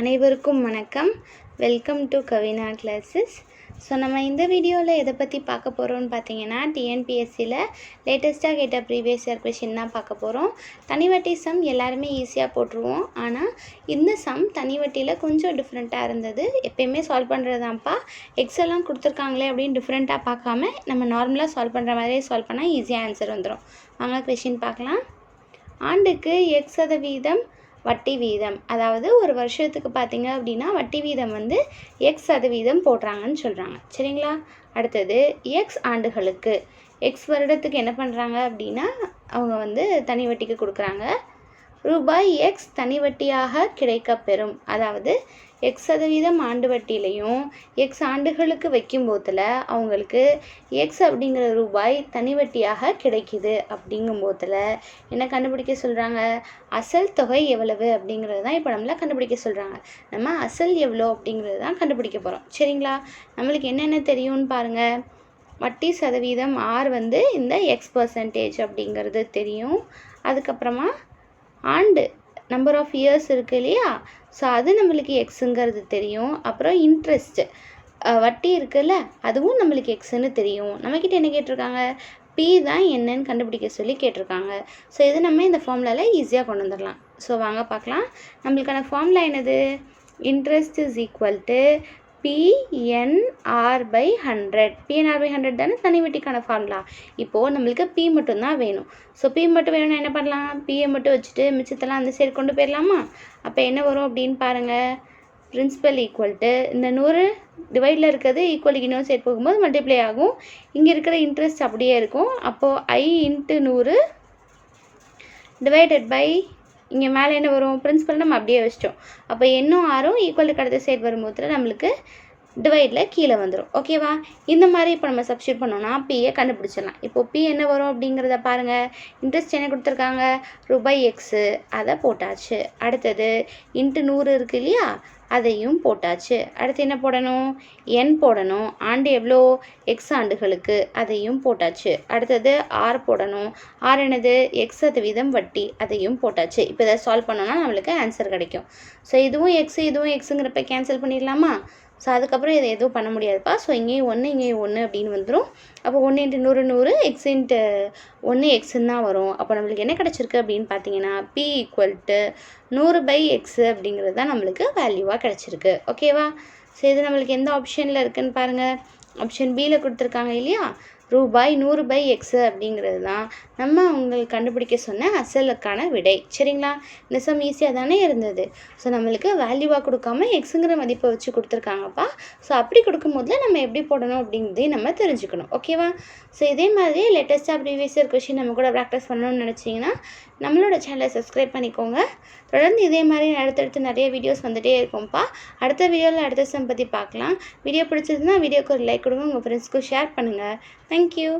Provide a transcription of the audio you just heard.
அனைவருக்கும் வணக்கம். Welcome to Kavina classes so நம்ம இந்த வீடியோவில் எதை பற்றி பார்க்க போகிறோம்னு பார்த்தீங்கன்னா டிஎன்பிஎஸ்சியில் லேட்டஸ்ட்டாக கேட்ட ப்ரீவியஸ் இயர் கொஷின் தான் பார்க்க போகிறோம் தனிவட்டி சம் எல்லாருமே ஈஸியாக போட்டுருவோம். ஆனால் இந்த சம் தனிவட்டியில் கொஞ்சம் டிஃப்ரெண்ட்டாக இருந்தது. எப்பயுமே சால்வ் பண்ணுறது தான்ப்பா எக்ஸ் எல்லாம் கொடுத்துருக்காங்களே அப்படின்னு டிஃப்ரெண்ட்டாக பார்க்காம நம்ம நார்மலாக சால்வ் பண்ணுற மாதிரியே சால்வ் பண்ணால் ஈஸியாக ஆன்சர் வந்துடும் வாங்க கொஷின் பார்க்கலாம். ஆண்டுக்கு எக்ஸ் சதவீதம் வட்டி வீதம். அதாவது ஒரு வருஷத்துக்கு பார்த்தீங்க அப்படின்னா வட்டி வீதம் வந்து எக்ஸ் சதவீதம் போடுறாங்கன்னு சொல்கிறாங்க சரிங்களா? அடுத்தது எக்ஸ் ஆண்டுகளுக்கு. எக்ஸ் வருடத்துக்கு என்ன பண்ணுறாங்க அப்படின்னா அவங்க வந்து தனி வட்டிக்கு கொடுக்குறாங்க. ரூபாய் எக்ஸ் தனி வட்டியாக கிடைக்கப்பெறும். அதாவது எக்ஸ் சதவீதம் ஆண்டு வட்டியிலையும் எக்ஸ் ஆண்டுகளுக்கு வைக்கும் போதில் அவங்களுக்கு எக்ஸ் அப்படிங்கிற ரூபாய் தனி வட்டியாக கிடைக்குது அப்படிங்கும் போதில் என்ன கண்டுபிடிக்க சொல்கிறாங்க அசல் தொகை எவ்வளவு அப்படிங்கிறது தான் இப்போ நம்மளை கண்டுபிடிக்க சொல்கிறாங்க நம்ம அசல் எவ்வளோ அப்படிங்கிறது தான் கண்டுபிடிக்க போகிறோம் சரிங்களா? நம்மளுக்கு என்னென்ன தெரியும்னு பாருங்கள் வட்டி சதவீதம் ஆர் வந்து இந்த எக்ஸ் பர்சன்டேஜ் அப்படிங்கிறது தெரியும். அதுக்கப்புறமா ஆண்டு நம்பர் ஆஃப் இயர்ஸ் இருக்குது இல்லையா? ஸோ அது நம்மளுக்கு எக்ஸுங்கிறது தெரியும். அப்புறம் இன்ட்ரெஸ்ட்டு வட்டி இருக்குல்ல அதுவும் நம்மளுக்கு எக்ஸுன்னு தெரியும். நம்மக்கிட்ட என்ன கேட்டிருக்காங்க? பி தான் என்னன்னு கண்டுபிடிக்க சொல்லி கேட்டிருக்காங்க. ஸோ இது நம்ம இந்த ஃபார்முலாவில் ஈஸியாக கொண்டு வந்துடலாம். ஸோ வாங்க பார்க்கலாம். நம்மளுக்கான ஃபார்முலா என்னது? Interest is equal to PNR by hundred PNR by hundred தானே தனி வட்டிக்கான ஃபார்முலா இப்போது நம்மளுக்கு பி மட்டும்தான் வேணும். ஸோ பி மட்டும் வேணும்னா என்ன பண்ணலாம்? பியை மட்டும் வச்சுட்டு மிச்சத்தெல்லாம் அந்த சைடு கொண்டு போயிடலாமா? அப்போ என்ன வரும் அப்படின்னு பாருங்கள் பிரின்சிபல் ஈக்குவல் டு இந்த நூறு டிவைடில் இருக்கிறது ஈக்குவலி இன்னொரு சைடு போகும்போது மல்டிப்ளை ஆகும். இங்கே இருக்கிற இன்ட்ரெஸ்ட் அப்படியே இருக்கும். அப்போது ஐ இன்ட்டு நூறு டிவைடட் பை இங்கே மேலே என்ன வரும்? பிரின்சிபல் நம்ம அப்படியே வச்சிட்டோம். அப்போ என்னும் ஆறும் ஈக்குவலுக்கு அடுத்த சைடு வரும்போது நம்மளுக்கு டிவைடில் கீழே வந்துடும் ஓகேவா இந்த மாதிரி இப்போ நம்ம சப்ஸ்டியூட் பண்ணோம்னா பிஏ கண்டுபிடிச்சிடலாம். இப்போ பி என்ன வரும் அப்படிங்கிறத பாருங்கள் இன்ட்ரெஸ்ட் என்ன கொடுத்துருக்காங்க? ரூபாய் எக்ஸு அதை போட்டாச்சு. அடுத்தது இன்ட்டு நூறு இருக்குது இல்லையா? அதையும் போட்டாச்சு. அடுத்து என்ன போடணும்? என் போடணும். ஆண்டு எவ்வளோ? எக்ஸ் ஆண்டுகளுக்கு அதையும் போட்டாச்சு. அடுத்தது ஆர் போடணும். ஆர் என்னது? எக்ஸ் சதவீதம் வட்டி. அதையும் போட்டாச்சு. இப்போ இதை சால்வ் பண்ணோன்னா நம்மளுக்கு ஆன்சர் கிடைக்கும். ஸோ இதுவும் எக்ஸ் இதுவும் எக்ஸுங்கிறப்ப கேன்சல் பண்ணிடலாமா? ஸோ அதுக்கப்புறம் இதை எதுவும் பண்ண முடியாதுப்பா. ஸோ இங்கேயும் ஒன்று இங்கேயும் ஒன்று அப்படின்னு வந்துடும் அப்போ ஒன்று இன்ட்டு நூறு நூறு எக்ஸ் இன்ட்டு ஒன்று எக்ஸுன்னு தான் வரும். அப்போ நம்மளுக்கு என்ன கிடச்சிருக்கு அப்படின்னு பார்த்தீங்கன்னா பி ஈக்குவல் டு நூறு பை எக்ஸு அப்படிங்கிறது தான் நம்மளுக்கு வேல்யூவாக கிடச்சிருக்கு. ஓகேவா ஸோ இது நம்மளுக்கு எந்த ஆப்ஷனில் இருக்குதுன்னு பாருங்கள் ஆப்ஷன் பியில் கொடுத்துருக்காங்க இல்லையா? ரூபாய் நூறு பை எக்ஸு அப்படிங்கிறது தான் நம்ம உங்களுக்கு கண்டுபிடிக்க சொன்ன அசலுக்கான விடை. சரிங்களா? இந்த சம் ஈஸியாக தானே இருந்தது. ஸோ நம்மளுக்கு வேல்யூவாக கொடுக்காம எக்ஸுங்கிற மதிப்பை வச்சு கொடுத்துருக்காங்கப்பா. ஸோ அப்படி கொடுக்கும் போதில் நம்ம எப்படி போடணும் அப்படிங்கிறதையும் நம்ம தெரிஞ்சுக்கணும். ஓகேவா ஸோ இதே மாதிரி லேட்டஸ்ட்டாக ப்ரீவியஸ் இயர் கொஷின் நம்ம கூட ப்ராக்டிஸ் பண்ணணும்னு நினச்சிங்கன்னா நம்மளோட சேனலை சப்ஸ்கிரைப் பண்ணிக்கோங்க. தொடர்ந்து இதே மாதிரி அடுத்தடுத்து நிறைய வீடியோஸ் வந்துகிட்டே இருக்கும்ப்பா. அடுத்த வீடியோவில் அடுத்த சம் பற்றி பார்க்கலாம். வீடியோ பிடிச்சிருந்தா வீடியோக்கு ஒரு லைக் கொடுங்க உங்கள் ஃப்ரெண்ட்ஸ்க்கு ஷேர் பண்ணுங்கள் தேங்க்யூ